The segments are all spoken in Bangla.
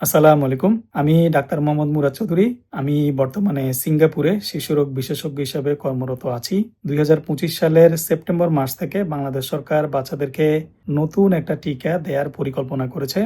আসসালামু আলাইকুম। আমি ডাক্তার মোহাম্মদ মুরাদ চৌধুরী। আমি বর্তমানে সিঙ্গাপুরে শিশুরোগ বিশেষজ্ঞ হিসেবে কর্মরত আছি। দুই হাজার পঁচিশ সালের সেপ্টেম্বর মাস থেকে বাংলাদেশ সরকার বাচ্চাদেরকে নতুন একটা টিকা দেওয়ার পরিকল্পনা করেছে।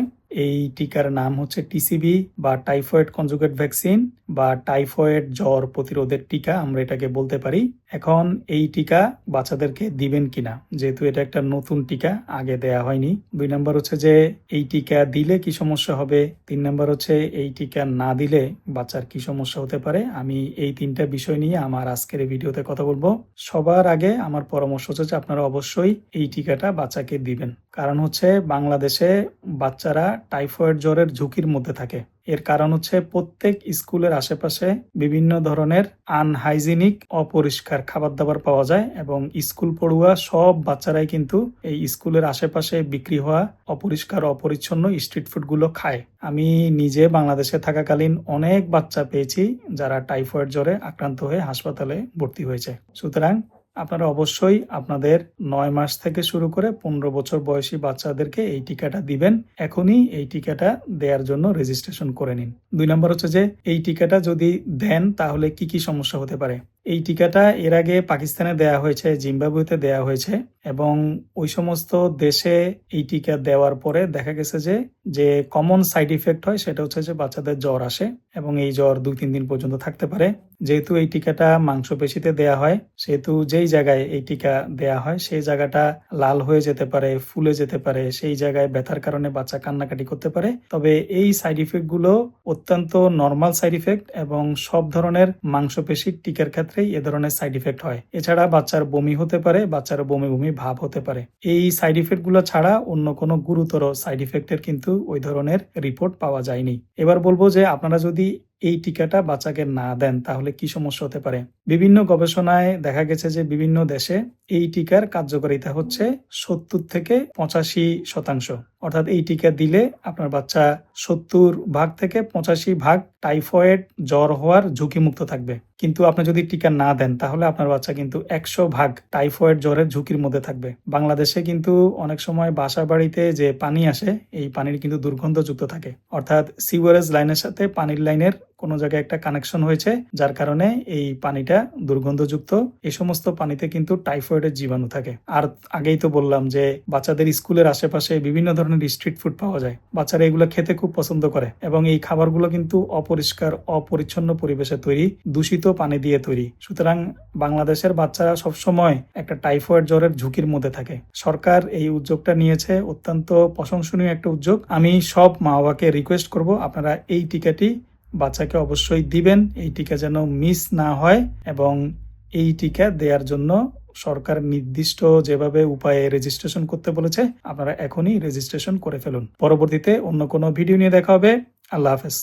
এই টিকার নাম হচ্ছে টিসিবি বা টাইফয়েড কনজুগেট ভ্যাকসিন। বা টাইফয়েড জ্বর প্রতিরোধের টিকা আমরা এটাকে বলতে পারি। এখন এই টিকা বাচ্চাদেরকে দিবেন কিনা? যেহেতু এটা একটা নতুন টিকা, আগে দেয়া হয়নি। দুই নম্বর হচ্ছে যে, এই টিকা দিলে কি সমস্যা হবে? তিন নম্বর হচ্ছে, এই টিকা না দিলে বাচ্চার কি সমস্যা হতে পারে? আমি এই তিনটা বিষয় নিয়ে আমার আজকের এই ভিডিওতে কথা বলব। সবার আগে আমার পরামর্শ হচ্ছে যে, আপনারা অবশ্যই এই টিকাটা বাচ্চাকে দিবেন। কারণ হচ্ছে, বাংলাদেশে বাচ্চারা টাইফয়েড জ্বরের ঝুঁকির মধ্যে থাকে। এর কারণ হচ্ছে প্রত্যেক স্কুলের আশেপাশে বিভিন্ন ধরনের আনহাইজিনিক অপরিষ্কার খাবার দাবার পাওয়া যায় এবং স্কুল পড়ুয়া সব বাচ্চারাই কিন্তু এই স্কুলের আশেপাশে বিক্রি হওয়া অপরিষ্কার, অপরিচ্ছন্ন স্ট্রিট ফুডগুলো খায়। আমি নিজে বাংলাদেশে থাকাকালীন অনেক বাচ্চা পেয়েছি যারা টাইফয়েড জ্বরে আক্রান্ত হয়ে হাসপাতালে ভর্তি হয়েছে। সুতরাং আপনারা অবশ্যই আপনাদের নয় মাস থেকে শুরু করে পনেরো বছর বয়সী বাচ্চাদেরকে এই টিকাটা দিবেন। এখনই এই টিকাটা দেওয়ার জন্য রেজিস্ট্রেশন করে নিন। দুই নম্বর হচ্ছে যে, এই টিকাটা যদি দেন তাহলে কি কি সমস্যা হতে পারে? এই টিকাটা এর আগে পাকিস্তানে দেয়া হয়েছে, জিম্বাবুয়েতে দেয়া হয়েছে এবং ওই সমস্ত দেশে এই টিকা দেওয়ার পরে দেখা গেছে যে যে কমন সাইড ইফেক্ট হয় সেটা হচ্ছে যে বাচ্চাদের জ্বর আসে এবং এই জ্বর দুই তিন দিন পর্যন্ত থাকতে পারে। যেহেতু এই টিকাটা মাংসপেশিতে দেয়া হয়, সেহেতু যেই জায়গায় এই টিকা দেয়া হয়, সেই জায়গাটা লাল হয়ে যেতে পারে, ফুলে যেতে পারে, সেই জায়গায় ব্যথার কারণে বাচ্চা কান্নাকাটি করতে পারে। তবে এই সাইড ইফেক্টগুলো অত্যন্ত নর্মাল সাইড ইফেক্ট এবং সব ধরনের মাংসপেশির টিকার ক্ষেত্রেই এ ধরনের সাইড ইফেক্ট হয়। এছাড়া বাচ্চার বমি হতে পারে, বাচ্চার বমি বমি ভাব হতে পারে। এই সাইড ইফেক্টগুলো ছাড়া অন্য কোনো গুরুতর সাইড ইফেক্টের কিন্তু ওই ধরনের রিপোর্ট পাওয়া যায়নি। এবার বলব যে আপনারা যদি এই টিকাটা বাচ্চাকে না দেন, তাহলে কি সমস্যা হতে পারে? বিভিন্ন গবেষণায় দেখা গেছে যে বিভিন্ন দেশে এই টিকার কার্যকারিতা হচ্ছে সত্তর থেকে পঁচাশি শতাংশ। অর্থাৎ এই টিকা দিলে আপনার বাচ্চা সত্তর ভাগ থেকে পঁচাশি ভাগ টাইফয়েড, জ্বর হওয়ার ঝুঁকিমুক্ত থাকবে। কিন্তু আপনি যদি টিকা না দেন, তাহলে আপনার বাচ্চা কিন্তু একশো ভাগ টাইফয়েড, জ্বরের ঝুঁকির মধ্যে থাকবে। বাংলাদেশে কিন্তু অনেক সময় বাসা বাড়িতে যে পানি আসে, এই পানির কিন্তু দুর্গন্ধযুক্ত থাকে। অর্থাৎ সিওয়ারেজ লাইনের সাথে পানির লাইনের কোনো জায়গায় একটা কানেকশন হয়েছে, যার কারণে এই পানিটা দুর্গন্ধযুক্ত। এই সমস্ত পানিতে কিন্তু টাইফয়েডের জীবাণু থাকে। আর আগেই তো বললাম যে, বাচ্চাদের স্কুলের আশেপাশে বিভিন্ন ধরনের স্ট্রিট ফুড পাওয়া যায়। বাচ্চারা এগুলো খেতে খুব পছন্দ করে এবং এই খাবারগুলো কিন্তু অপরিষ্কার, অপরিচ্ছন্ন পরিবেশে তৈরি, দূষিত পানি দিয়ে তৈরি। সুতরাং বাংলাদেশের বাচ্চারা সবসময় একটা টাইফয়েড জ্বরের ঝুঁকির মধ্যে থাকে। সরকার এই উদ্যোগটা নিয়েছে, অত্যন্ত প্রশংসনীয় একটা উদ্যোগ। আমি সব মা বাবাকে রিকোয়েস্ট করব, আপনারা এই টিকাটি বাচ্চাকে অবশ্যই দিবেন, এই টিকা যেন মিস না হয় এবং এই টিকা দেওয়ার জন্য সরকার নির্দিষ্ট যেভাবে উপায়ে রেজিস্ট্রেশন করতে বলেছে, আপনারা এখনই রেজিস্ট্রেশন করে ফেলুন। পরবর্তীতে অন্য কোনো ভিডিও নিয়ে দেখা হবে। আল্লাহ হাফেজ।